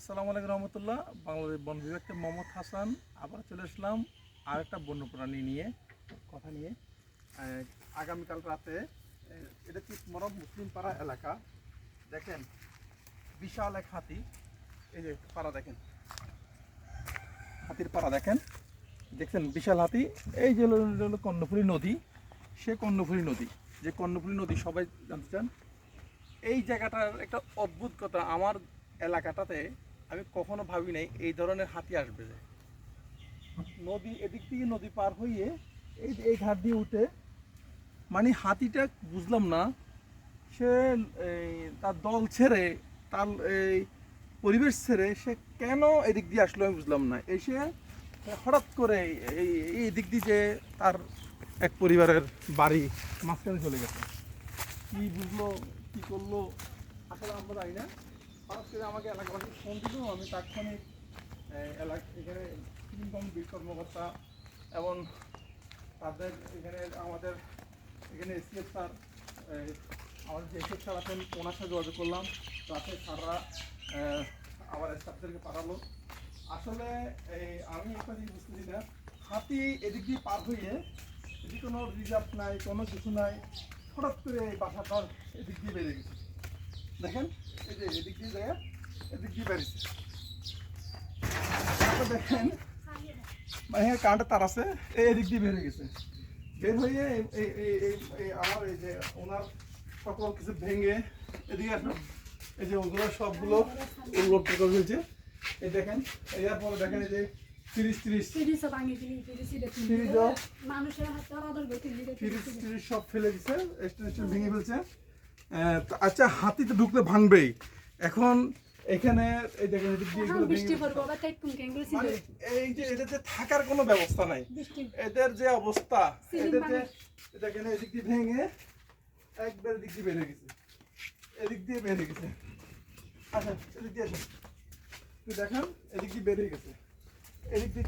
আসসালামু আলাইকুম রহমতুল্লাহ। বাংলাদেশ বন বিভাগ থেকে মোহাম্মদ হাসান, আবার চলে আসলাম আর একটা বন্যপ্রাণী নিয়ে, কথা নিয়ে। আগামীকাল রাতে এটা চিতমরম মুসলিম পাড়া এলাকা। দেখেন, বিশাল এক হাতি। এই যে পাড়া দেখেন। হাতির পাড়া দেখেন। দেখছেন, বিশাল হাতি। এই যে হলো কর্ণফুলী নদী। সে কর্ণফুলী নদী। যে কর্ণফুলী নদী, সবাই জানতে চান? এই জায়গাটার একটা অদ্ভুত কথা, আমার এলাকাটাতে আমি কখনো ভাবি নাই এই ধরনের হাতি আসবে যে। নদী, এদিক থেকে নদী পার হইয়ে এই এই ঘাট দিয়ে উঠে মানে হাতিটা বুঝলাম না, সে তার দল ছেড়ে, তার এই পরিবেশ ছেড়ে সে কেন এদিক দিয়ে আসলো আমি বুঝলাম না। এসে হঠাৎ করে এই এই দিক দিয়ে যে তার এক পরিবারের বাড়ি মাঝখানে চলে গেছে। কি বুঝলো, কি করল, আসলে আমরা জানি না। হঠাৎ করে আমাকে এলাকাবাসী ফোন দিল, আমি তাৎক্ষণিক এলাকা, এখানে ইনকম বিল কর্মকর্তা এবং তাদের এখানে আমাদের, এখানে এসিএফ স্যার আমাদের যে এসিএফ স্যার আছেন, ওনার সাথে যোগাযোগ করলাম। তাতে স্যাররা আমার স্টাফদেরকে পাঠালো। আসলে এই আমি একটা জিনিস বুঝতেছি না। হাতি এদিক দিয়ে পার হয়ে এদিকে কোনো রিজার্ভ নাই, কোনো কিছু নাই। হঠাৎ করে এই বাসাটার এদিক দিয়ে বেড়ে গেছে। দেখেন এই যে এদিক দিয়ে যায় এদিক দিয়ে তারপর দেখেন মানে কারেন্টের তার আছে এই এদিক দিয়ে বেড়ে গেছে। বের হয়ে এই- আমার এই যে ওনার সকল কিছু ভেঙে এদিকে আসবে এই যে ওগুলো সবগুলো উল্লট করে ফেলছে। এই দেখেন এরপরে দেখেন এই যে তিরিশ তিরিশ। তিরিশ। সব ফেলে স্টেশন ভেঙে ফেলছে। আচ্ছা হাতি তো ঢুকলে ভাঙবেই। এখন এখানে এই দেখেন মানে এই যে এদের যে থাকার কোনো ব্যবস্থা নাই। এদের যে অবস্থা এদের যে দেখেন এদিক দিয়ে ভেঙে একবার এদিক দিয়ে বেড়ে গেছে। এদিক দিয়ে বেড়ে গেছে। আচ্ছা এদিক দিয়ে আসেন। তুই দেখান এদিক দিয়ে বেড়ে গেছে। এদিক দিয়ে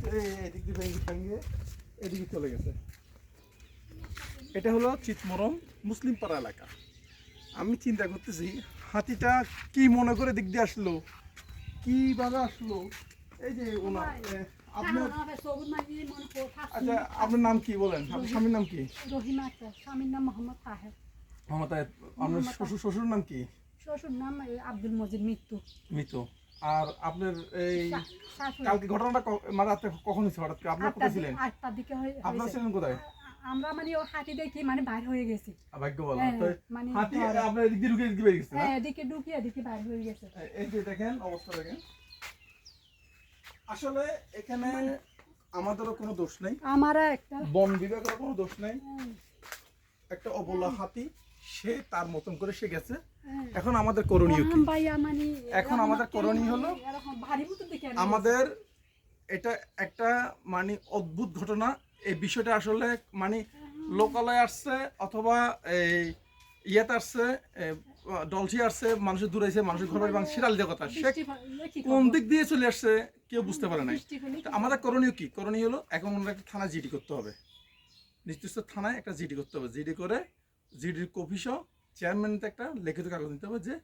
এদিক দিয়ে ভেঙে ভেঙে এদিকে চলে গেছে। এটা হলো চিতমরম মুসলিম পাড়া এলাকা। আমি চিন্তা করতেছি হাতিটা কি মনে করে দিক দিয়ে আসলো? কীভাবে আসলো? এই যে ওনার আপনার করো থাকছি। আচ্ছা আপনার নাম কি বলেন? আপনার স্বামীর নাম কি? রহিমা স্বামীর নাম মোহাম্মদ তাহের। মোহাম্মদ। আপনার শ্বশুর শ্বশুর নাম কি? শ্বশুর নাম আব্দুল মজিদ মৃত্যু। মিতু আর আপনার এই কালকে ঘটনাটা মানে রাতে কখন হয়েছে হঠাৎ করে? আপনার কোথায় ছিলেন? হয়ে- আপনারা। ছিলেন কোথায়? আমরা মানে ও হাতি দেখি মানে বাইর হয়ে গেছি। ভাগ্য বলা হ্যাঁ, মানে হাতি। আপনার এদিক ঢুকে এদিক বেরিয়ে গেছে হ্যাঁ এদিকে ঢুকিয়ে এদিকে বাইর হয়ে গেছে। এই যে দেখেন অবস্থা দেখেন। আসলে এখানে আমাদেরও কোনো দোষ নেই। আমার একটা। বন বিভাগেরও কোনো দোষ নেই। হ্যাঁ, একটা অবলা হাতি সে তার মতন করে সে গেছে। হ্যাঁ। এখন আমাদের করণীয় কি? এখন মানে এখন আমাদের করণীয় হলো মতো দেখে আমাদের এটা একটা মানে অদ্ভুত ঘটনা এই বিষয়টা আসলে মানে লোকালয় আসছে অথবা এই ইয়েতে আসছে ডলসি আসছে মানুষের দূরে দূরাইছে মানুষের ঘর বাড়ি ভাঙছে, সেটা কথা। সে কোন দিক দিয়ে চলে আসছে কেউ বুঝতে পারে নাই। আমাদের করণীয় কি? করণীয় হলো এখন ওনার একটা থানা জিডি করতে হবে। নির্দিষ্ট থানায় একটা জিডি করতে হবে। জিডি করে জিডির কপি সহ চেয়ারম্যানতে একটা লিখিত কাগজ নিতে হবে যে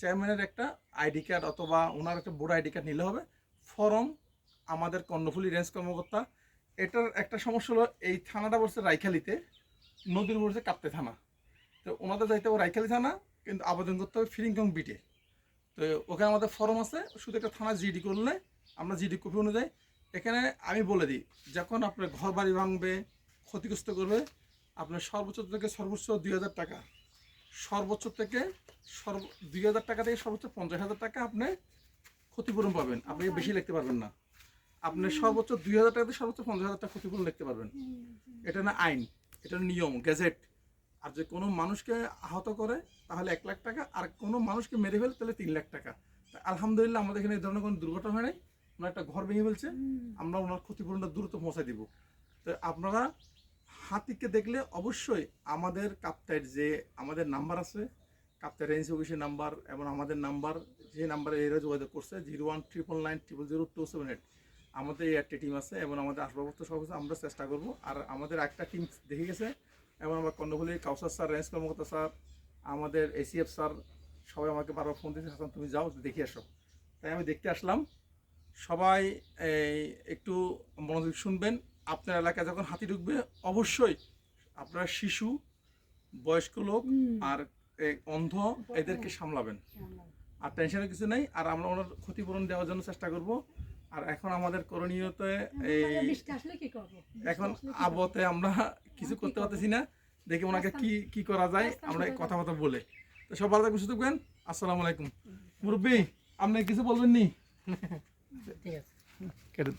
চেয়ারম্যানের একটা আইডি কার্ড অথবা ওনার একটা বড় আইডি কার্ড নিলে হবে। ফর্ম আমাদের কর্ণফুলি রেঞ্জ কর্মকর্তা এটার একটা সমস্যা হলো, এই থানাটা বলছে রাইখালিতে নদীর বলছে কাপ্তে থানা। তো ওনাদের যাইতে হবে রাইখালি থানা, কিন্তু আবেদন করতে হবে ফিরিংকং বিটে। তো ওখানে আমাদের ফর্ম আছে, শুধু একটা থানা জিডি করলে, আমরা জিডি কপি অনুযায়ী। এখানে আমি বলে দিই, যখন আপনার ঘর বাড়ি ভাঙবে, ক্ষতিগ্রস্ত করবে, আপনার সর্বোচ্চ থেকে সর্বোচ্চ দুই হাজার টাকা। সর্বোচ্চ থেকে সর্ব দুই হাজার টাকা থেকে সর্বোচ্চ পঞ্চাশ হাজার টাকা আপনি ক্ষতিপূরণ পাবেন। আপনি বেশি লিখতে পারবেন না। আপনি সর্বোচ্চ দুই হাজার টাকা সর্বোচ্চ পঞ্চাশ হাজার টাকা ক্ষতিপূরণ লিখতে পারবেন। এটা না আইন এটা নিয়ম গ্যাজেট। আর যে কোনো মানুষকে আহত করে তাহলে এক লাখ টাকা আর কোনো মানুষকে মেরে ফেলে তাহলে তিন লাখ টাকা। আলহামদুলিল্লাহ আমাদের এখানে এই ধরনের কোনো দুর্ঘটনা হয় নাই। ওনার একটা ঘর ভেঙে ফেলছে। আমরা ওনার ক্ষতিপূরণটা দ্রুত পৌঁছায় দিব। তো আপনারা হাতিকে দেখলে অবশ্যই আমাদের কাপ্তাইর যে আমাদের নাম্বার আছে কাপ্তাই রেঞ্জ অফিসের নাম্বার এবং আমাদের নাম্বার যে নাম্বারে এরা যোগাযোগ করছে zero one triple nine triple zero two seven eight আমাদের এই একটা টিম আছে এবং আমাদের আসবাবপত্র সব আছে আমরা চেষ্টা করব। আর আমাদের একটা টিম দেখে গেছে এবং আমার কর্ণফুলির কাউসার স্যার রেঞ্জ কর্মকর্তা স্যার আমাদের এসিএফ স্যার সবাই আমাকে বারবার ফোন দিয়েছে হাসান তুমি যাও দেখে আসো। তাই আমি দেখতে আসলাম। সবাই একটু মনোযোগ শুনবেন। আপনার এলাকায় যখন হাতি ঢুকবে অবশ্যই আপনার শিশু বয়স্ক লোক আর অন্ধ এদেরকে সামলাবেন। আর টেনশনের কিছু নেই। আর আমরা ওনার ক্ষতিপূরণ দেওয়ার জন্য চেষ্টা করব। আর এখন আমাদের করণীয়তে এই বৃষ্টি আসলে কি করব? বৃষ্টি এখন আবতে আমরা কিছু করতে পারতেছি না। দেখি ওনাকে কি কি করা যায় আমরা কথা কথাবার্তা বলে। তো সব ভালো থাকবেন সুযোগ থাকবেন। আসসালামু আলাইকুম। মুরব্বী আপনি কিছু বলবেন নি ঠিক আছে। কেটে